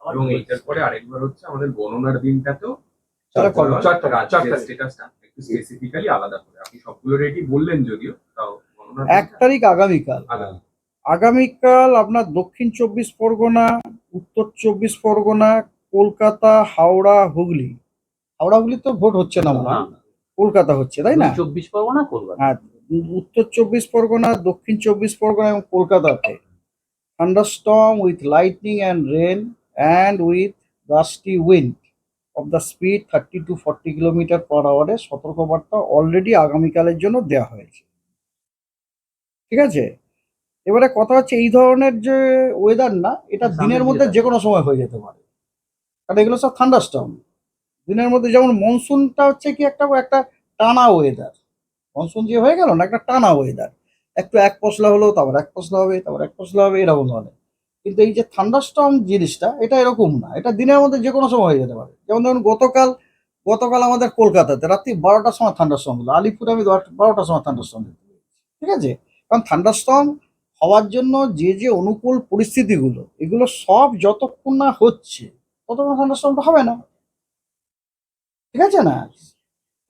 এবং এইটার পরে আরেকবার হচ্ছে আমাদের গণনার দিনটাতেও স্পেসিফিক্যালি আলাদা করে। আপনি সবগুলো বললেন যদিও তাও এক তারিখ আগামীকাল। আগামীকাল আপনার দক্ষিণ চব্বিশ পরগনা উত্তর চব্বিশ পরগনা কলকাতা হাওড়া হুগলি। হাওড়া হুগলি তো ভোট হচ্ছে না মনে হয়। কলকাতা হচ্ছে তাই না? চব্বিশ পরগনা কলকাতা। হ্যাঁ উত্তর চব্বিশ পরগনা দক্ষিণ চব্বিশ পরগনা এবং কলকাতাতে। Thunderstorm with lightning and rain and with gusty wind of the speed thirty to forty kilometre per আওয়ারে সতর্কবার্তা অলরেডি আগামীকালের জন্য দেওয়া হয়েছে। ঠিক আছে? এবারে কথা হচ্ছে এই ধরনের যে ওয়েদার না এটা দিনের মধ্যে। যে কোনো সময় হয়ে যেতে পারে। কারণ এগুলো সব থান্ডারস্টর্ম দিনের মধ্যে যেমন মনসুনটা হচ্ছে কি একটা একটা টানা ওয়েদার মনসুন যে হয়ে গেল না একটা টানা ওয়েদার একটু এক পশলা হলো তারপর এক পশলা হবে, তারপর এক পশলা হবে, এরকম ধরনের। কিন্তু এই যে থান্ডারস্টর্ম জিনিসটা, এটা এরকম না। এটা দিনের মধ্যে যে কোনো সময় হয়ে যেতে পারে। যেমন ধরুন গতকাল গতকাল আমাদের কলকাতাতে রাত্রি বারোটার সময় থান্ডারস্টর্ম হলো। আলিপুরে আমি বারোটার সময় থান্ডারস্টর্ম দেখতে ঠিক আছে? কারণ থান্ডারস্টর্ম হওয়ার জন্য যে যে অনুকূল পরিস্থিতিগুলো, এগুলো সব যতক্ষণ না হচ্ছে, ততক্ষণ থান্ডারস্টর্মটা হবে না। ঠিক আছে না?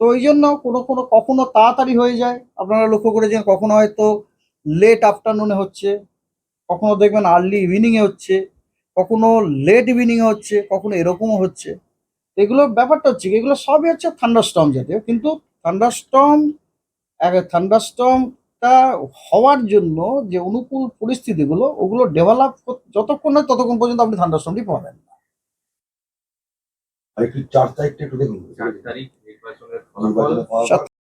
তো ওই জন্য কোনো কোনো কখনো তাড়াতাড়ি হয়ে যায়। আপনারা লক্ষ্য করেছেন কখনো হয়তো লেট আফটারনুনে হচ্ছে কখনো দেখবেন আর্লি ইভিনিংয়ে হচ্ছে কখনো লেট ইভিনিংয়ে হচ্ছে কখনো এরকমও হচ্ছে। এগুলো ব্যাপারটা হচ্ছে এগুলো সবই হচ্ছে থান্ডারস্টর্ম জাতীয় কিন্তু থান্ডারস্টর্ম থান্ডারস্টর্মটা হওয়ার জন্য যে অনুকূল পরিস্থিতিগুলো ওগুলো ডেভেলপ যতক্ষণ না ততক্ষণ পর্যন্ত আপনি থান্ডারস্টর্মটি পাবেন না। আর একটু চার তারিখটা একটু দেখুন। চার তারিখ নির্বাচনের সাত